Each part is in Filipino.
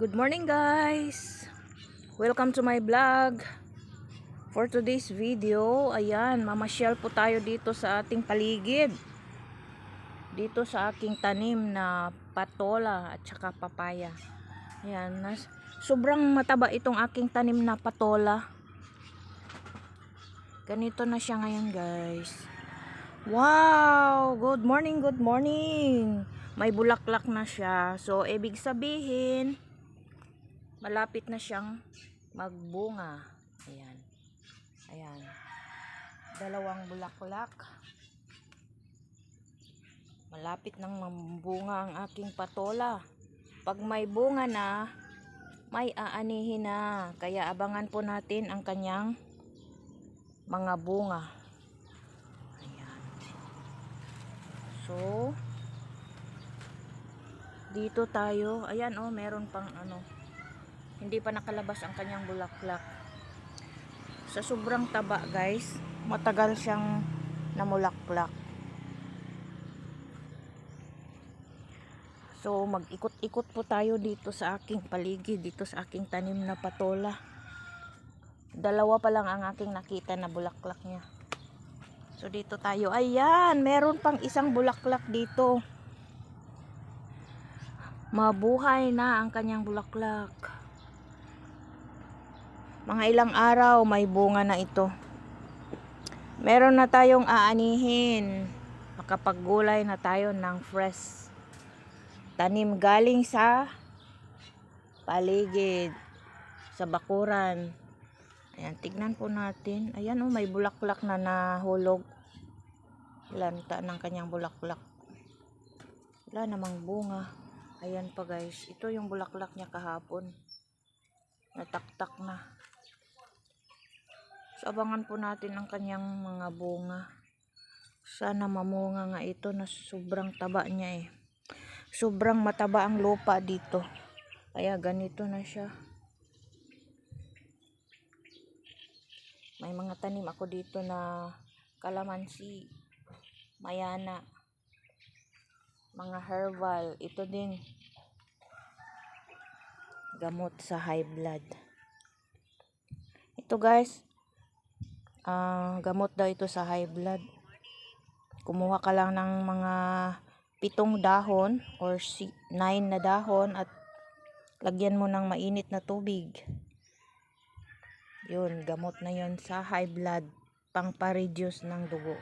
Good morning guys! Welcome to my vlog. For today's video, ayan, mamasyal po tayo dito sa ating paligid. Dito sa aking tanim na patola at saka papaya. Ayan, nas, sobrang mataba itong aking tanim na patola. Ganito na siya ngayon guys. Wow! Good morning, good morning! May bulaklak na siya. So, ibig sabihin, malapit na siyang magbunga. Ayan. Ayan. Dalawang bulaklak. Malapit nang mambunga ang aking patola. Pag may bunga na, may aanihin na. Kaya abangan po natin ang kanyang mga bunga. Ayan. So, dito tayo. Ayan oh, meron pang ano. Hindi pa nakalabas ang kanyang bulaklak. Sa sobrang taba, guys, matagal siyang namulaklak. So, mag-ikot-ikot po tayo dito sa aking paligid, dito sa aking tanim na patola. Dalawa pa lang ang aking nakita na bulaklak niya. So, dito tayo. Ayan, meron pang isang bulaklak dito. Mabuhay na ang kanyang bulaklak. Mga ilang araw, may bunga na ito. Meron na tayong aanihin. Makapaggulay na tayo ng fresh. Tanim galing sa paligid. Sa bakuran. Ayan, tignan po natin. Ayan oh, may bulaklak na nahulog. Lanta ng kanyang bulaklak. Wala namang bunga. Ayan pa guys. Ito yung bulaklak niya kahapon. Nataktak na. So, abangan po natin ang kanyang mga bunga. Sana mamunga nga ito na sobrang taba niya eh. Sobrang mataba ang lupa dito. Kaya ganito na siya. May mga tanim ako dito na kalamansi, mayana, mga herbal. Ito din. Gamot sa high blood. Ito guys, ah gamot daw ito sa high blood. Kumuha ka lang ng mga pitong dahon or si, nine na dahon at lagyan mo ng mainit na tubig. Yun, gamot na yun sa high blood, pang pa-reduce ng dugo.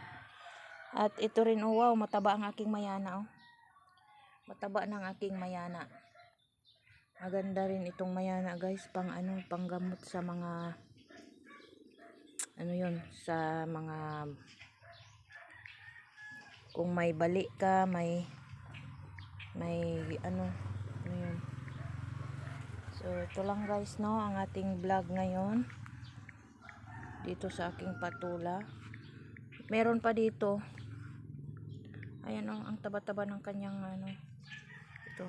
At ito rin, oh wow, mataba ang aking mayana, oh. Mataba ng aking mayana. Maganda rin itong mayana, guys, pang ano, pang gamot sa mga ano yun, sa mga kung may bali ka, may may ano, ano yun. So, ito lang guys, no, ang ating vlog ngayon dito sa aking patula. Meron pa dito. Ayan oh, ang taba-taba ng kanyang ano. Ito.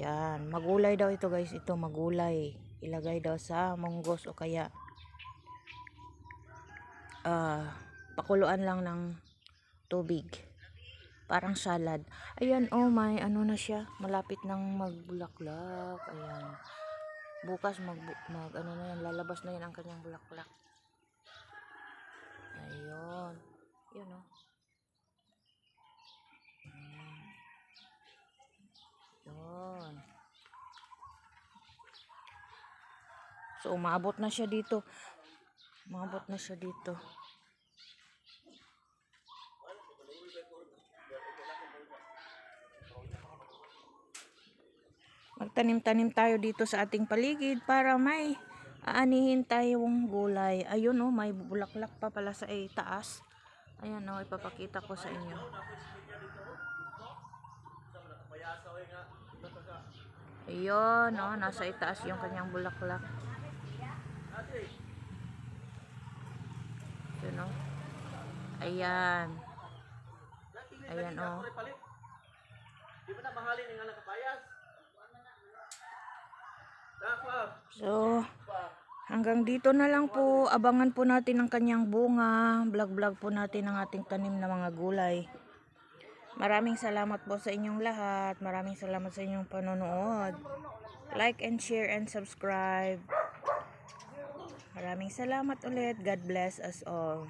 Yan, magulay daw ito guys, ito magulay. Ilagay daw sa monggos o kaya ah pakuluan lang ng tubig. Parang salad. Ayan, oh, may ano na siya. Malapit nang magbulaklak. Ayan. Bukas mag, mag ano na yan, lalabas na yan ang kanyang bulaklak. Ayun. Yun, oh. So, umabot na siya dito. Umabot na siya dito. magtanim-tanim tayo dito sa ating paligid para may aanihin tayong gulay. Ayun oh, may bulaklak pa pala sa eh, taas. Ayan oh, ipapakita ko sa inyo. Ayun oh, nasa itaas yung kanyang bulaklak. Yun oh. Ayan. Ayan oh. So, hanggang dito na lang po. Abangan po natin ang kanyang bunga. Vlog-vlog po natin ang ating tanim na mga gulay. Maraming salamat po sa inyong lahat. Maraming salamat sa inyong panonood. Like and share and subscribe. Maraming salamat ulit. God bless us all.